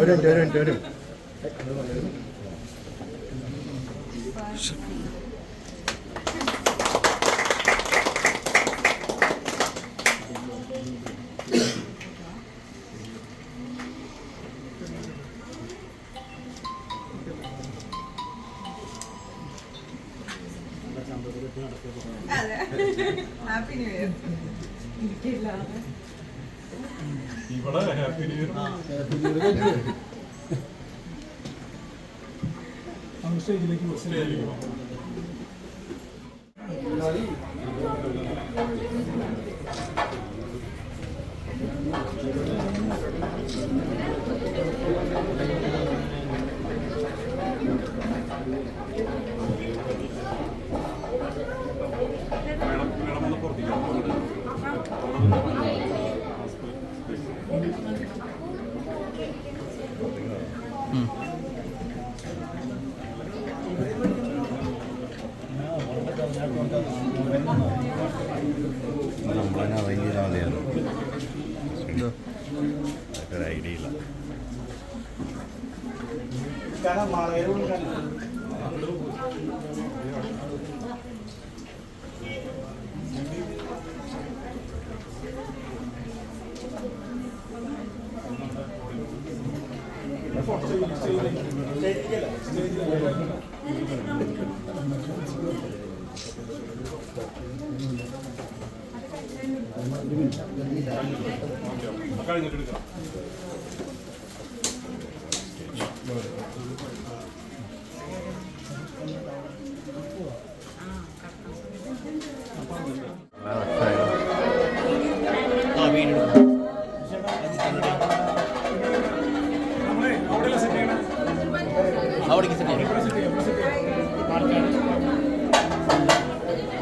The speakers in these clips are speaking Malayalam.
മിനിറ്റ് ഒരു മിനിറ്റ് ഒരു ഇവിടെ ഹാപ്പി ന്യൂ ഇയർ സ്റ്റേജിലേക്ക് പോകും മേഡം നമ്മളങ്ങനെ അറേഞ്ച് ചെയ്താൽ മതിയായിരുന്നു അതൊക്കെ ഒരു ഐഡിയ ഇല്ല കഴിഞ്ഞിട്ട് എടുക്കാം നല്ല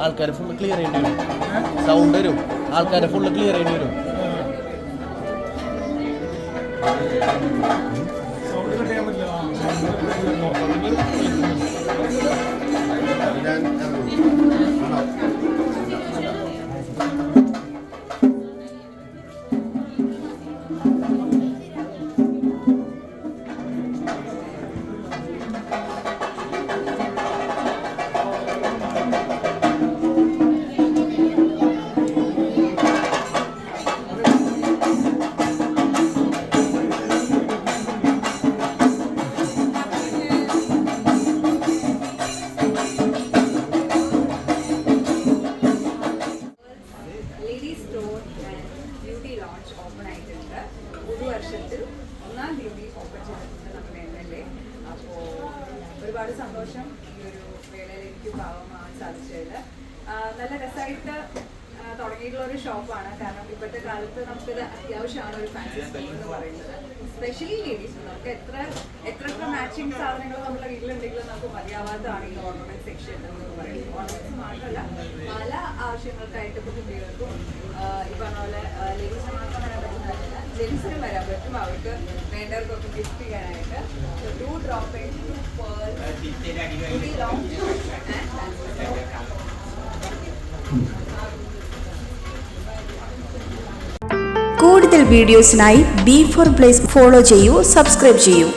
ആൾക്കാർ ഫുള്ള് ക്ലിയർ ചെയ്യേണ്ടി വരും. സൗണ്ട് വരും. ആൾക്കാരെ ഫുള്ള് ക്ലിയർ ചെയ്യേണ്ടി വരും. സൗണ്ട് ഒരുപാട് സന്തോഷം ഈ ഒരു വേളയിൽ എനിക്ക് ഭാഗമാവാൻ സാധിച്ചതിൽ നല്ല രസമായിട്ട് തുടങ്ങിയിട്ടുള്ള ഒരു ഷോപ്പാണ്. കാരണം ഇപ്പോഴത്തെ കാലത്ത് നമുക്കിത് അത്യാവശ്യമാണ് ഒരു ഫാൻസി സ്റ്റോർ എന്ന് പറയുന്നത്. സ്പെഷ്യലി ലേഡീസ് നമുക്ക് എത്ര എത്ര എത്ര മാച്ചിങ് സാധനങ്ങൾ നമ്മുടെ വീട്ടിലുണ്ടെങ്കിലും നമുക്ക് മതിയാവാത്തതാണ് ഈ ഓർണമെന്റ് സെക്ഷൻ എന്ന് പറയുന്നത്. ഓർണമെന്റ്സ് മാത്രമല്ല പല ആവശ്യങ്ങൾക്കായിട്ട് ഇപ്പോൾ കുട്ടികൾക്കും ഈ പറഞ്ഞ പോലെ ലേഡീസിന് മാത്രം പറ്റുന്നതല്ല ജെൻസിനും വരാൻ പറ്റും. അവർക്ക് വേണ്ടവർക്കൊക്കെ ഗിഫ്റ്റ് ചെയ്യാനായിട്ട്. ടു ഡ്രോപ്പ് കൂടുതൽ വീഡിയോസിനായി ബി ഫോർ പ്ലേസ് ഫോളോ ചെയ്യൂ സബ്സ്ക്രൈബ് ചെയ്യൂ.